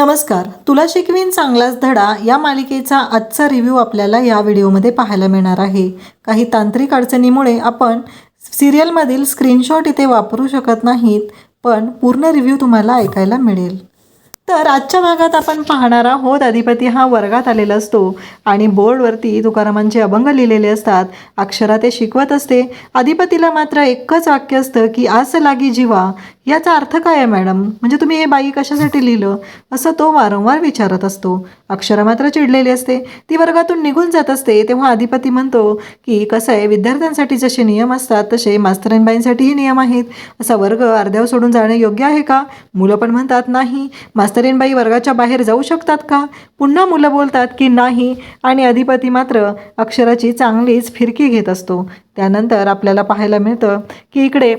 नमस्कार. तुला शिकवीन चांगलाच धडा या मालिकेचा आजचा रिव्ह्यू आपल्याला या व्हिडिओमध्ये पाहायला मिळणार आहे. काही तांत्रिक अडचणीमुळे आपण सिरियलमधील स्क्रीनशॉट इथे वापरू शकत नाहीत पण पूर्ण रिव्ह्यू तुम्हाला ऐकायला मिळेल. तर आजच्या भागात आपण पाहणार आहोत अधिपती हा वर्गात आलेला असतो आणि बोर्डवरती तुकारामांचे अभंग लिहिलेले असतात. अक्षरा ते शिकवत असते. अधिपतीला मात्र एकच वाक्य असतं की आस लागी जीवा याचा अर्थ काय आहे मॅडम? म्हणजे तुम्ही हे बाई कशासाठी लिहिलं? असं तो वारंवार विचारत असतो. अक्षरा मात्र चिडलेली असते. ती वर्गातून निघून जात असते. तेव्हा अधिपती म्हणतो की कसं आहे विद्यार्थ्यांसाठी जसे नियम असतात तसे मास्तरीनबाईंसाठीही नियम आहेत. असा वर्ग अर्ध्यावर सोडून जाणे योग्य आहे का? मुलं पण म्हणतात नाही. मास्तरीनबाई वर्गाच्या बाहेर जाऊ शकतात का? पुन्हा मुलं बोलतात की नाही. आणि अधिपती मात्र अक्षराची चांगलीच फिरकी घेत असतो. त्यानंतर आपल्याला पाहायला मिळतं की इकडे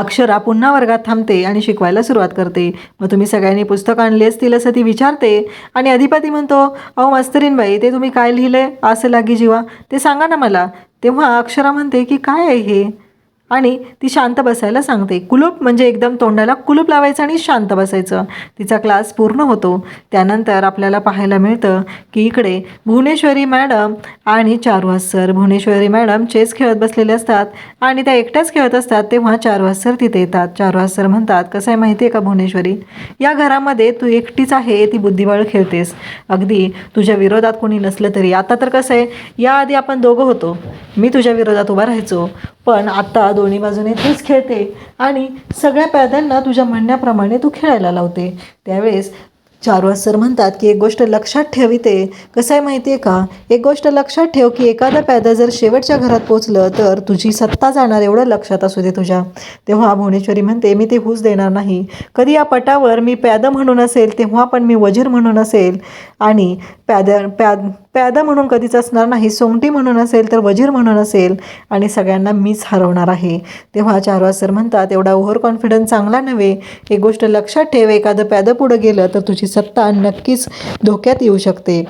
अक्षरा पुन्हा वर्गात थांबते आणि शिकवायला सुरुवात करते. मग तुम्ही सगळ्यांनी पुस्तक आणले असतील असं ती विचारते. आणि अधिपती म्हणतो अहो मास्तरीनबाई ते तुम्ही काय लिहिलं? आहे असं लागी जीवा. ते सांगा ना मला. तेव्हा अक्षरा म्हणते की काय आहे हे? आणि ती शांत बसायला सांगते. कुलूप म्हणजे एकदम तोंडाला कुलूप लावायचं आणि शांत बसायचं. तिचा क्लास पूर्ण होतो. त्यानंतर आपल्याला पाहायला मिळतं की इकडे भुवनेश्वरी मॅडम आणि Charuhas sir. Bhuvaneshwari madam chess खेळत बसलेले असतात आणि त्या एकट्याच खेळत असतात तेव्हा चारुहास सर तिथे येतात. चारुहास सर म्हणतात कसं आहे माहिती आहे का भुवनेश्वरी? या घरामध्ये तू एकटीच आहे ती बुद्धिबळ खेळतेस. अगदी तुझ्या विरोधात कोणी नसलं तरी. आता तर कसं आहे? याआधी आपण दोघं होतो. मी तुझ्या विरोधात उभा राहायचो. पण आता दोन्ही बाजूने तूच खेळते आणि सगळ्या प्याद्यांना तुझ्या म्हणण्याप्रमाणे तू खेळायला लावते. त्यावेळेस चारुवास सर म्हणतात की एक गोष्ट लक्षात ठेविते कसं आहे माहिती आहे का? एक गोष्ट लक्षात ठेव की एखादं प्यादं जर शेवटच्या घरात पोचलं तर तुझी सत्ता जाणार एवढं लक्षात असू दे तुझ्या. तेव्हा भुवनेश्वरी म्हणते मी ते हुस देणार नाही. कधी या पटावर मी प्यादं म्हणून असेल तेव्हा पण मी वजीर म्हणून असेल आणि प्याद प्याद प्यादा म्हणून कधीच असणार नाही सोंगटी म्हणून असेल तर वजीर म्हणून असेल आणि सगळ्यांना मीच हरवणार आहे. तेव्हा चारवा सर म्हणतात एवढा ओव्हर कॉन्फिडन्स चांगला नव्हे. एक गोष्ट लक्षात ठेव एखादं प्यादं पुढं गेलं तर तुझी सत्ता नक्कीच धोक्यात येऊ शकते.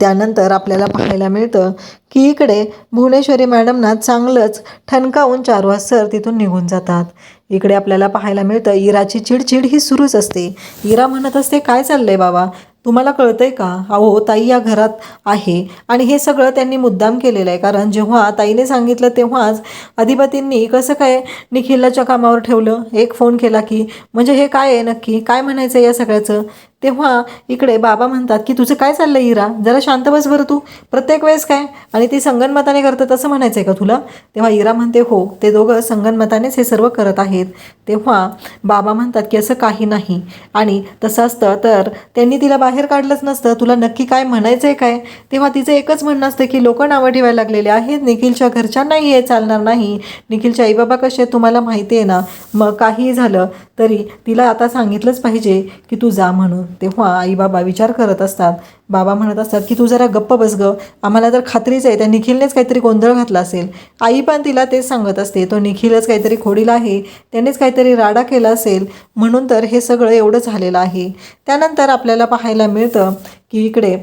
त्यानंतर आपल्याला पाहायला मिळतं की इकडे भुवनेश्वरी मॅडमना चांगलंच ठणकावून चारवा सर तिथून निघून जातात. इकडे आपल्याला पाहायला मिळतं इराची चिडचिड ही सुरूच असते. इरा म्हणत असते काय चाललंय बाबा? तुम्हाला कळतंय का? अहो ताई या घरात आहे. आणि हे सगळं त्यांनी मुद्दाम केलेलं आहे. कारण जेव्हा ताईने सांगितलं तेव्हाच अधिपतींनी कसं काय निखिलाच्या कामावर ठेवलं? एक फोन केला की म्हणजे हे काय आहे नक्की? काय म्हणायचं या सगळ्याचं? तेव्हा इकडे बाबा म्हणतात की तुझं काय चाललं इरा? जरा शांत बस बरं तू. प्रत्येक वेळेस काय? आणि ते संगनमताने करतं तसं म्हणायचं आहे का तुला? तेव्हा इरा म्हणते हो ते दोघं संगनमतानेच हे सर्व करत आहेत. तेव्हा बाबा म्हणतात की असं काही नाही. आणि तसं असतं तर त्यांनी तिला बाहेर काढलंच नसतं. तुला नक्की काय म्हणायचं आहे काय? तेव्हा तिचं एकच म्हणणं असतं की लोक नावं ठेवायला लागलेले आहेत. निखिलच्या घरच्यांनाही हे चालणार नाही. निखिलच्या आईबाबा कसे तुम्हाला माहिती आहे ना. मग काहीही झालं तरी तिला आता सांगितलंच पाहिजे की तू जा म्हणून. तेव्हा आई बाबा विचार करत असतात. बाबा म्हणत असतात की तू जरा गप्प बस ग. आम्हाला तर खात्रीच आहे. त्या निखिलनेच काहीतरी गोंधळ घातला असेल. आई पण तिला तेच सांगत असते. तो निखिलच काहीतरी खोडीला आहे. त्यानेच काहीतरी राडा केला असेल. म्हणून तर हे सगळं एवढं झालेलं आहे. त्यानंतर आपल्याला पाहायला मिळतं की इकडे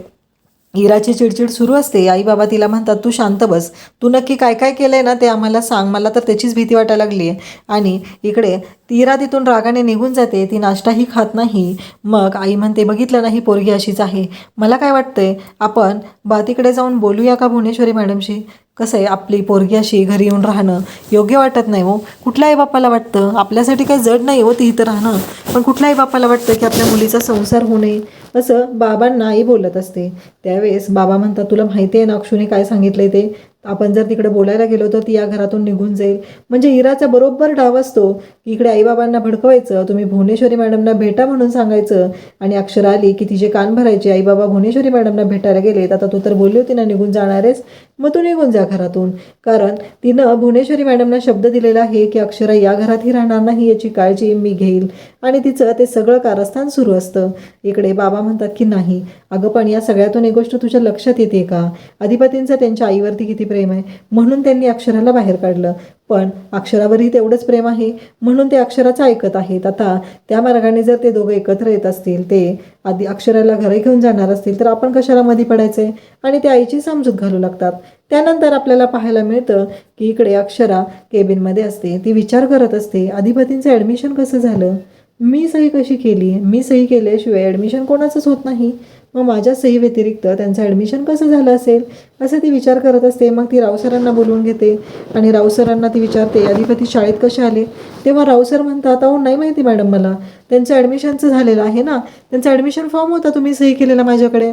इराची चिडचिड सुरू असते. आई बाबा तिला म्हणतात तू शांत बस. तू नक्की काय काय केलं आहे ना ते आम्हाला सांग. मला तर त्याचीच भीती वाटायला लागली आहे. आणि इकडे ती इरा तिथून रागाने निघून जाते. ती नाश्ताही खात नाही. मग आई म्हणते बघितलं नाही पोरगी अशीच आहे. मला काय वाटतंय आपण बा तिकडे जाऊन बोलूया का भुवनेश्वरी मॅडमशी? कसं आहे आपली पोरगी अशी घरी येऊन राहणं? योग्य वाटत नाही हो. कुठल्याही बापाला वाटतं? आपल्यासाठी काही जड नाही हो ती इथं राहणं. पण कुठल्याही बापाला वाटतं की आपल्या मुलीचा संसार होऊ नये? असं बाबांना आई बोलत असते. त्यावेळेस बाबा म्हणतात तुला माहिती आहे ना काय सांगितलंय ते? आपण जर तिकडे बोलायला गेलो तर ती या घरातून निघून जाईल. म्हणजे इराचा बरोबर डाव असतो की इकडे आईबाबांना भडकवायचं तुम्ही भुवनेश्वरी मॅडमना भेटा म्हणून सांगायचं आणि अक्षर आली की तिचे कान भरायचे आईबाबा भुवनेश्वरी मॅडमना भेटायला गेलेत आता तू तर बोलली होती ना निघून जाणारेस मग तू निघून जा घरातून. कारण तिनं भुवनेश्वरी मॅडमना शब्द दिलेला आहे की अक्षरा या घरातही राहणार नाही याची काळजी मी घेईल. आणि तिचं ते सगळं कारस्थान सुरू असतं. इकडे बाबा म्हणतात की नाही अगं पण या सगळ्यातून एक गोष्ट तुझ्या लक्षात येते का? अधिपतींचं त्यांच्या आईवरती किती प्रेम आहे? म्हणून त्यांनी अक्षराला बाहेर काढलं. पण अक्षरावरही तेवढंच प्रेम आहे? म्हणून ते अक्षराचं ऐकत आहेत. आता त्या मार्गाने जर ते दोघं एकत्र येत असतील ते आधी अक्षराला घरी घेऊन जाणार असतील तर आपण कशाला मध्ये पडायचंय आणि ते आईची समजूत घालू लागतात. त्यानंतर आपल्याला पाहायला मिळतं की इकडे अक्षरा केबिनमध्ये असते. ती विचार करत असते अधिपतींचं ॲडमिशन कसं झालं? मी सही कशी केली? मी सही केल्याशिवाय ॲडमिशन कोणाचंच होत नाही. मग माझ्या सही व्यतिरिक्त त्यांचं ॲडमिशन कसं झालं असेल? असं ती विचार करत असते. मग ती रावसरांना बोलवून घेते. आणि रावसरांना ती विचारते अधिपती शाळेत कसे आले? तेव्हा रावसर म्हणतात अहो नाही माहिती मॅडम मला. त्यांचं ॲडमिशनचं झालेलं आहे ना? त्यांचा ॲडमिशन फॉर्म होता तुम्ही सही केलेला माझ्याकडे.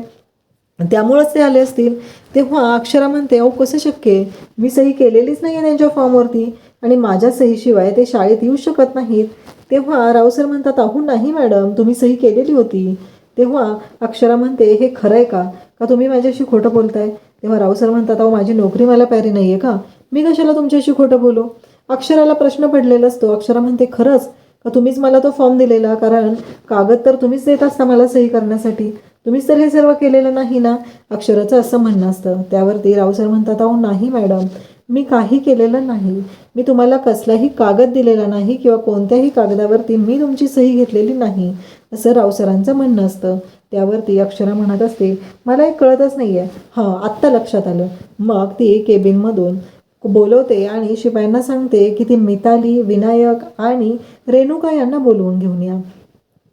त्यामुळंच ते आले असतील. तेव्हा अक्षरा म्हणते अहो कसं शक्य आहे? मी सही केलेलीच नाही आहे त्यांच्या फॉर्मवरती आणि माझ्या सहीशिवाय ते शाळेत येऊ शकत नाहीत. तेव्हा रावसर म्हणतात अहो नाही मॅडम तुम्ही सही केलेली होती. तेव्हा अक्षरा म्हणते हे खरं आहे का? का तुम्ही माझ्याशी खोटं बोलताय? तेव्हा रावसर म्हणतात अहो माझी नोकरी मला प्यारी नाही आहे का? मी कशाला तुमच्याशी खोटं बोलू? अक्षराला प्रश्न पडलेला असतो. अक्षरा म्हणते खरंच? का तुम्हीच मला तो फॉर्म दिलेला? कारण कागद तर तुम्हीच देत असता मला सही करण्यासाठी. तुम्हीच तर हे सर्व केलेलं नाही ना? अक्षराचं असं म्हणणं असतं. त्यावरती रावसर म्हणतात अहो नाही मॅडम. मी काही केलेलं नाही. मी तुम्हाला कसलाही कागद दिलेला नाही किंवा कोणत्याही कागदावरती मी तुमची सही घेतलेली नाही असं रावसरांचं म्हणणं असतं. त्यावरती अक्षरा म्हणत असते मला एक कळतच नाही आहे हां आत्ता लक्षात आलं. मग ती केबिनमधून बोलवते आणि शिपायांना सांगते की ती मिताली विनायक आणि रेणुका यांना बोलवून घेऊन या.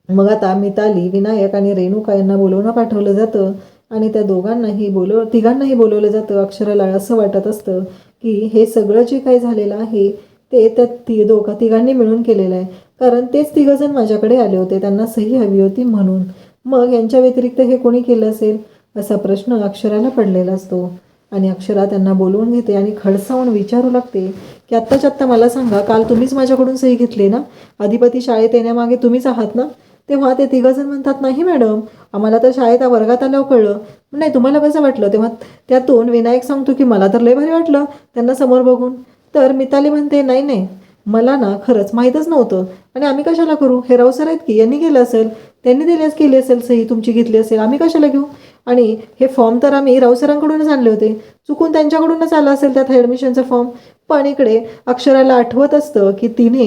मग आता मिताली विनायक आणि रेणुका यांना बोलवणं पाठवलं जातं आणि त्या दोघांनाही बोलव तिघांनाही बोलवलं जातं अक्षराला असं वाटत असतं. की हे सगळं जे काही झालेलं आहे ते त्या ती दोघा तिघांनी मिळून केलेलं आहे. कारण तेच तिघंजण माझ्याकडे आले होते त्यांना सही हवी होती म्हणून. मग यांच्या व्यतिरिक्त हे कोणी केलं असेल? असा प्रश्न अक्षराला पडलेला असतो. आणि अक्षरा त्यांना बोलवून घेते आणि खडसावून विचारू लागते की आत्ताच्या आत्ता मला सांगा काल तुम्हीच माझ्याकडून सही घेतली ना? अधिपती शाळेत येण्यामागे तुम्हीच आहात ना? तेव्हा ते तिघंजण म्हणतात नाही मॅडम आम्हाला तर शाळेत वर्गात आल्यावर कळलं. नाही तुम्हाला कसं वाटलं? तेव्हा त्यातून विनायक सांगतो की मला तर लय भारी वाटलं त्यांना समोर बघून. तर मिताली म्हणते नाही नाही मला ना खरंच माहीतच नव्हतं. आणि आम्ही कशाला करू? हे रावसर आहेत की? यांनी केलं असेल? त्यांनी दिल्यास केली असेल सही? तुमची घेतली असेल? आम्ही कशाला घेऊ? आणि हे फॉर्म तर आम्ही रावसरांकडूनच आणले होते. चुकून त्यांच्याकडूनच आला असेल त्यात ॲडमिशनचा फॉर्म पण इकडे अक्षराला आठवत असतं की तिने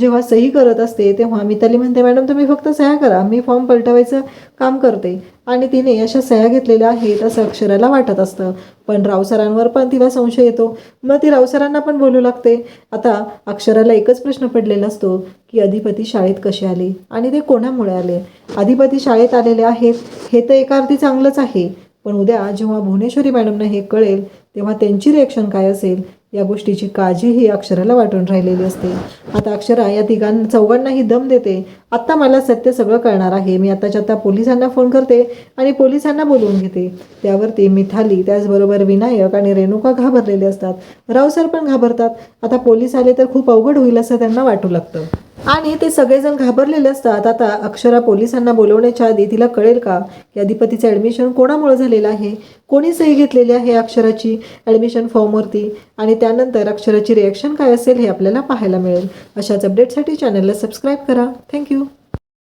जेव्हा सही करत असते तेव्हा मिताली म्हणते मॅडम तुम्ही फक्त सह्या करा. मी फॉर्म पलटवायचं काम करते. आणि तिने अशा सह्या घेतलेल्या आहेत असं अक्षराला वाटत असतं. पण रावसरांवर पण तिला संशय येतो. मग ती रावसरांना पण बोलू लागते. आता अक्षराला एकच प्रश्न पडलेला असतो की अधिपती शाळेत कसे आले? आणि ते कोणामुळे आले? अधिपती शाळेत आलेले आहेत. हे तर एका अर्थी चांगलंच आहे. पण उद्या जेव्हा भुवनेश्वरी मॅडमना हे कळेल तेव्हा त्यांची रिॲक्शन काय असेल? या गोष्टीची काळजी ही अक्षराला वाटून राहिलेली असते. आता अक्षरा या तिघां चौघांनाही दम देते. आत्ता मला सत्य सगळं कळणार आहे. मी आत्ताच्या आता पोलिसांना फोन करते आणि पोलिसांना बोलवून घेते. त्यावरती मिथाली त्याचबरोबर विनायक आणि रेणुका घाबरलेले असतात. रावसर पण घाबरतात. आता पोलीस आले तर खूप अवघड होईल असं त्यांना वाटू लागतं. आणि ते सगळेजण घाबरलेले असतात. आता अक्षरा पोलिसांना बोलवण्याच्या आधी तिला कळेल का? की अधिपतीचं ॲडमिशन कोणामुळे झालेलं आहे? कोणी सही घेतलेली आहे अक्षराची ॲडमिशन फॉर्मवरती आणि त्यानंतर अक्षराची रिॲक्शन काय असेल हे आपल्याला पाहायला मिळेल. अशाच अपडेटसाठी चॅनलला सबस्क्राईब करा. थँक्यू